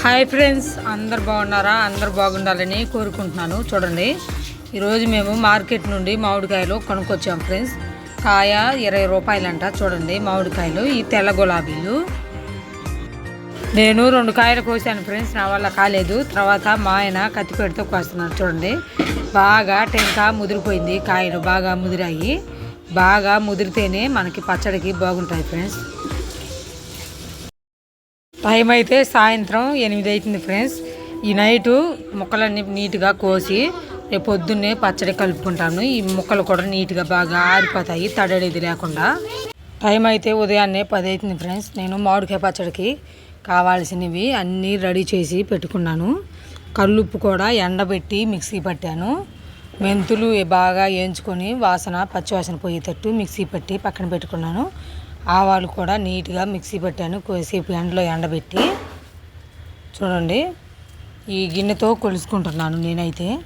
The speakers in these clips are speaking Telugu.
హాయ్ ఫ్రెండ్స్ అందరు బాగున్నారా? అందరు బాగుండాలని కోరుకుంటున్నాను. చూడండి ఈరోజు మేము మార్కెట్ నుండి మామిడికాయలు కొనుక్కొచ్చాం ఫ్రెండ్స్. కాయ ఇరవై రూపాయలంట చూడండి మామిడికాయలు ఈ తెల్ల గులాబీలు. నేను రెండు కాయలు కోసాను ఫ్రెండ్స్ నా వల్ల కాలేదు. తర్వాత మా ఆయన కత్తిపెడితో కోస్తున్నాను చూడండి. బాగా టెంక ముదిరిపోయింది కాయలు బాగా ముదిరాయి. బాగా ముదిరితేనే మనకి పచ్చడికి బాగుంటాయి ఫ్రెండ్స్. టైం అయితే సాయంత్రం ఎనిమిది అవుతుంది ఫ్రెండ్స్. ఈ నైటు ముక్కలన్నీ నీట్గా కోసి రేపు పొద్దున్నే పచ్చడి కలుపుకుంటాను ఈ ముక్కలు కూడా నీట్గా బాగా ఆరిపోతాయి తడడేది లేకుండా. టైం అయితే ఉదయాన్నే పది అవుతుంది ఫ్రెండ్స్. నేను మామిడికాయ పచ్చడికి కావాల్సినవి అన్నీ రెడీ చేసి పెట్టుకున్నాను. కల్లుప్పు కూడా ఎండబెట్టి మిక్సీ పట్టాను. మెంతులు బాగా వేయించుకొని వాసన పచ్చివాసన పోయేటట్టు మిక్సీ పట్టి పక్కన పెట్టుకున్నాను. ఆవాలు కూడా నీట్గా మిక్సీ పెట్టాను కొద్దిసేపు ఎండలో ఎండబెట్టి. చూడండి ఈ గిన్నెతో కొలుసుకుంటున్నాను నేనైతే.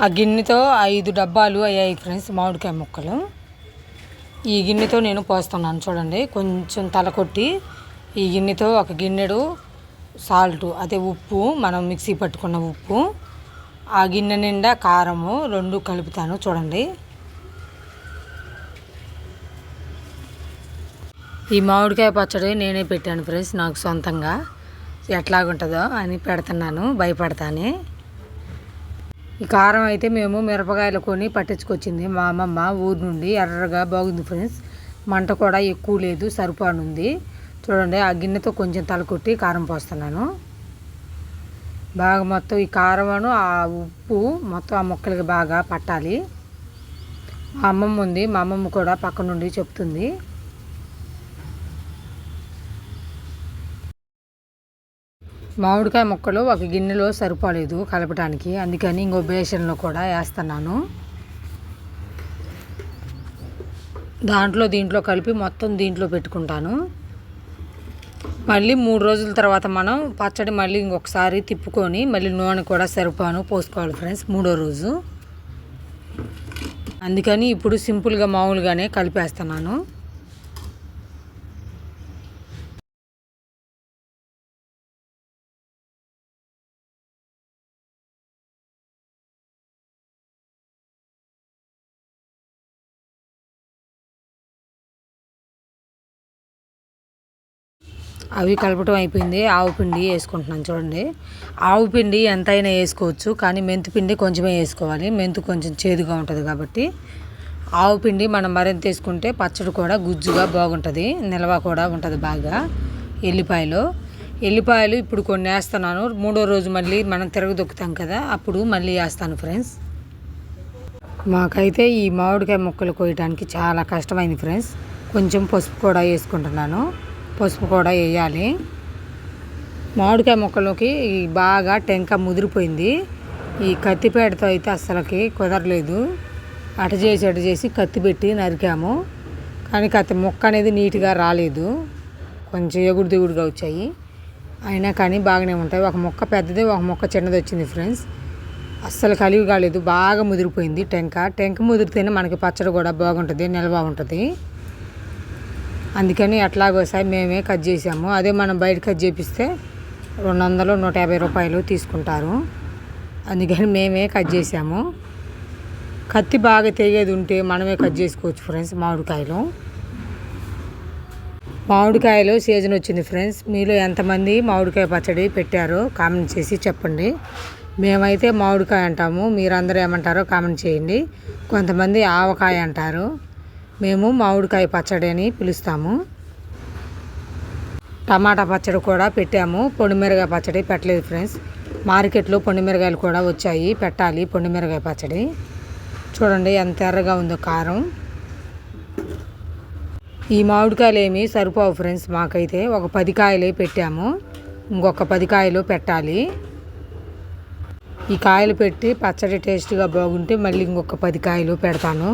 ఆ గిన్నెతో ఐదు డబ్బాలు అయ్యాయి ఫ్రెండ్స్ మామిడికాయ ముక్కలు. ఈ గిన్నెతో నేను పోస్తున్నాను చూడండి కొంచెం తల కొట్టి ఈ గిన్నెతో ఒక గిన్నెడు సాల్ట్ అదే ఉప్పు మనం మిక్సీ పట్టుకున్న ఉప్పు ఆ గిన్నె నిండా కారము రెండు కలుపుతాను చూడండి. ఈ మామిడికాయ పచ్చడి నేనే పెట్టాను ఫ్రెండ్స్ నాకు సొంతంగా. ఎట్లాగుంటుందో అని పెడుతున్నాను భయపడతానే. ఈ కారం అయితే మేము మిరపకాయలు కొని పట్టించుకొచ్చింది మా అమ్మమ్మ ఊరు నుండి ఎర్రగా బాగుంది ఫ్రెండ్స్. మంట కూడా ఎక్కువ లేదు సరిపానుంది. చూడండి ఆ గిన్నెతో కొంచెం తలకొట్టి కారం పోస్తున్నాను. బాగా మొత్తం ఈ కారమును ఆ ఉప్పు మొత్తం ఆ మొక్కలకి బాగా పట్టాలి. మా అమ్మమ్మ ఉంది మా అమ్మమ్మ కూడా పక్క నుండి చెప్తుంది. మామిడికాయ ముక్కలు ఒక గిన్నెలో సరిపోలేదు కలపడానికి అందుకని ఇంకో బేషన్లో కూడా వేస్తున్నాను. దాంట్లో దీంట్లో కలిపి మొత్తం దీంట్లో పెట్టుకుంటాను. మళ్ళీ మూడు రోజుల తర్వాత మనం పచ్చడి మళ్ళీ ఇంకొకసారి తిప్పుకొని మళ్ళీ నూనె కూడా సరిపోను పోసుకోవాలి ఫ్రెండ్స్ మూడో రోజు. అందుకని ఇప్పుడు సింపుల్గా మామూలుగానే కలిపేస్తున్నాను. అవి కలపటం అయిపోయింది. ఆవు పిండి వేసుకుంటున్నాను చూడండి. ఆవు పిండి ఎంతైనా వేసుకోవచ్చు కానీ మెంతు పిండి కొంచెమే వేసుకోవాలి. మెంతు కొంచెం చేదుగా ఉంటుంది కాబట్టి. ఆవు పిండి మనం మరింత వేసుకుంటే పచ్చడి కూడా గుజ్జుగా బాగుంటుంది. నిల్వ కూడా ఉంటుంది బాగా ఎల్లిపాయలు. ఎల్లిపాయలు ఇప్పుడు కొన్ని వేస్తున్నాను. మూడో రోజు మళ్ళీ మనం తిరగదొక్కుతాం కదా అప్పుడు మళ్ళీ వేస్తాను ఫ్రెండ్స్. మాకైతే ఈ మామిడికాయ ముక్కలు కోయడానికి చాలా కష్టమైంది ఫ్రెండ్స్. కొంచెం పసుపు కూడా వేసుకుంటున్నాను. పసుపు కూడా వేయాలి. మామిడికాయ ముక్కలోకి బాగా టెంక ముదిరిపోయింది. ఈ కత్తిపేటతో అయితే అస్సలకి కుదరలేదు. అటు చేసి అటు చేసి కత్తి పెట్టి నరికాము. కానీ కత్తి ముక్క అనేది నీట్గా రాలేదు. కొంచెం ఎగుడు దిగుడుగా వచ్చాయి. అయినా కానీ బాగానే ఉంటాయి. ఒక మొక్క పెద్దది ఒక మొక్క చిన్నది వచ్చింది ఫ్రెండ్స్. అస్సలు కలిగి కాలేదు. బాగా ముదిరిపోయింది టెంక. టెంక ముదిరితేనే మనకి పచ్చడి కూడా బాగుంటుంది నిల్వ ఉంటుంది. అందుకని ఎట్లాగోసారి మేమే కట్ చేసాము అదే మనం బయట కట్ చేపిస్తే రెండు వందలు నూట యాభై రూపాయలు తీసుకుంటారు. అందుకని మేమే కట్ చేసాము కత్తి బాగా తెగేది ఉంటే మనమే కట్ చేసుకోవచ్చు ఫ్రెండ్స్ మామిడికాయలు. మామిడికాయలు సీజన్ వచ్చింది ఫ్రెండ్స్. మీలో ఎంతమంది మామిడికాయ పచ్చడి పెట్టారో కామెంట్ చేసి చెప్పండి. మేమైతే మామిడికాయ అంటాము. మీరందరూ ఏమంటారో కామెంట్ చేయండి. కొంతమంది ఆవకాయ అంటారు. మేము మామిడికాయ పచ్చడి అని పిలుస్తాము. టమాటా పచ్చడి కూడా పెట్టాము. పొడిమిరగాయ పచ్చడి పెట్టలేదు ఫ్రెండ్స్. మార్కెట్లో పొండిమిరగాయలు కూడా వచ్చాయి. పెట్టాలి పొండిమిరగాయ పచ్చడి. చూడండి ఎంత ఎర్రగా ఉందో కారం. ఈ మామిడికాయలు ఏమి సరిపోవు ఫ్రెండ్స్ మాకైతే. ఒక పది కాయలే పెట్టాము. ఇంకొక పది కాయలు పెట్టాలి. ఈ కాయలు పెట్టి పచ్చడి టేస్ట్గా బాగుంటే మళ్ళీ ఇంకొక పది కాయలు పెడతాను.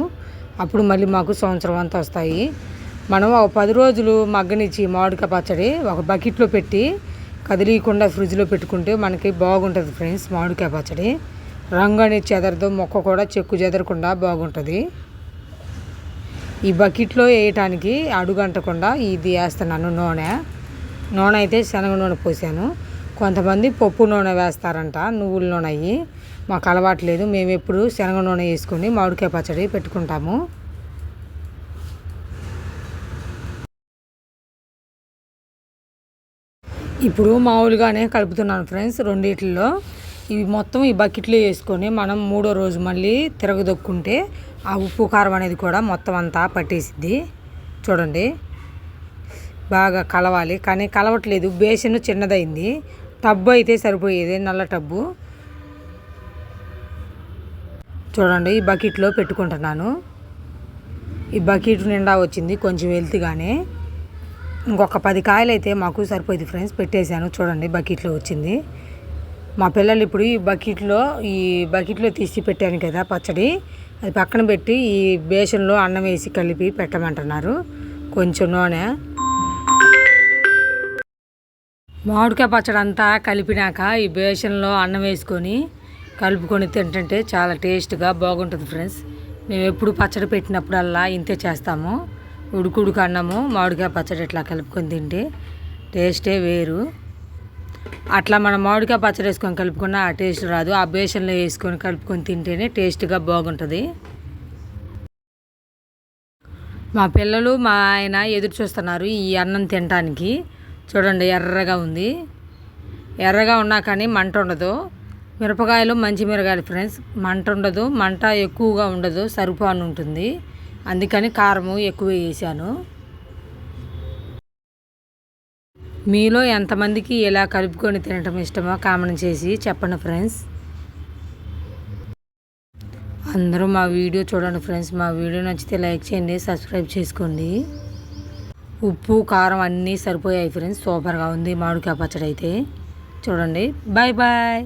అప్పుడు మళ్ళీ మాకు సంవత్సరం అంతా వస్తాయి. మనం ఒక పది రోజులు మగ్గనిచ్చి మామిడికాయ పచ్చడి ఒక బకెట్లో పెట్టి కదిలీయకుండా ఫ్రిడ్జ్లో పెట్టుకుంటే మనకి బాగుంటుంది ఫ్రెండ్స్ మామిడికాయ పచ్చడి. రంగు అనేది చెదరదు మొక్క కూడా చెక్కు చెదరకుండా బాగుంటుంది. ఈ బకెట్లో వేయటానికి అడుగంటకుండా ఇది వేస్తున్నాను నూనె. నూనె అయితే శనగ నూనె పోసాను. కొంతమంది పప్పు నూనె వేస్తారంట నువ్వుల నూనె అయ్యి. మాకు అలవాటు లేదు మేము ఎప్పుడు శనగ నూనె వేసుకొని మామిడికాయ పచ్చడి పెట్టుకుంటాము. ఇప్పుడు మామూలుగానే కలుపుతున్నాను ఫ్రెండ్స్ రెండిట్లో. ఇవి మొత్తం ఈ బకెట్లో వేసుకొని మనం మూడో రోజు మళ్ళీ తిరగదొక్కుంటే ఆ ఉప్పు కారం అనేది కూడా మొత్తం అంతా పట్టేసిద్ది. చూడండి. బాగా కలవాలి కానీ కలవట్లేదు బేసిన్ చిన్నదైంది. టబ్బు అయితే సరిపోయేది నల్ల టబ్బు. చూడండి ఈ బకెట్లో పెట్టుకుంటున్నాను. ఈ బకెట్ నిండా వచ్చింది కొంచెం వెళ్తుగానే ఇంకొక పది కాయలు అయితే మాకు సరిపోయింది ఫ్రెండ్స్ పెట్టేశాను. చూడండి బకెట్లో వచ్చింది. మా పిల్లలు ఇప్పుడు ఈ బకెట్లో ఈ బకెట్లో తీసి పెట్టాను కదా పచ్చడి. అది పక్కన పెట్టి ఈ బేసన్లో అన్నం వేసి కలిపి పెట్టమంటున్నారు. కొంచెం నూనె. మామిడికాయ పచ్చడి అంతా కలిపినాక ఈ బేసన్లో అన్నం వేసుకొని కలుపుకొని తింటుంటే చాలా టేస్ట్గా బాగుంటుంది ఫ్రెండ్స్. మేము ఎప్పుడు పచ్చడి పెట్టినప్పుడల్లా ఇంతే చేస్తాము. ఉడుకుడుకు అన్నము మామిడికాయ పచ్చడి ఇట్లా కలుపుకొని తింటే టేస్టే వేరు. అట్లా మనం మామిడికాయ పచ్చడి వేసుకొని కలుపుకున్న ఆ టేస్ట్ రాదు. ఆ బేసన్లో వేసుకొని కలుపుకొని తింటేనే టేస్ట్గా బాగుంటుంది. మా పిల్లలు మా ఆయన ఎదురు చూస్తున్నారు ఈ అన్నం తినడానికి చూడండి ఎర్రగా ఉంది. ఎర్రగా ఉన్నా కానీ మంట ఉండదు. మిరపకాయలు మంచి మిరగాయలు ఫ్రెండ్స్ మంట ఉండదు మంట ఎక్కువగా ఉండదు సరిపోని ఉంటుంది. అందుకని కారము ఎక్కువ వేసాను. మీలో ఎంతమందికి ఇలా కలుపుకొని తినటం ఇష్టమో కామెంట్ చేసి చెప్పండి ఫ్రెండ్స్ అందరూ మా వీడియో చూడండి ఫ్రెండ్స్ మా వీడియో నచ్చితే లైక్ చేయండి సబ్స్క్రైబ్ చేసుకోండి. ఉప్పు కారం అన్నీ సరిపోయాయి ఫ్రెండ్స్. సూపర్గా ఉంది మామిడికాయ పచ్చడి అయితే చూడండి. Bye bye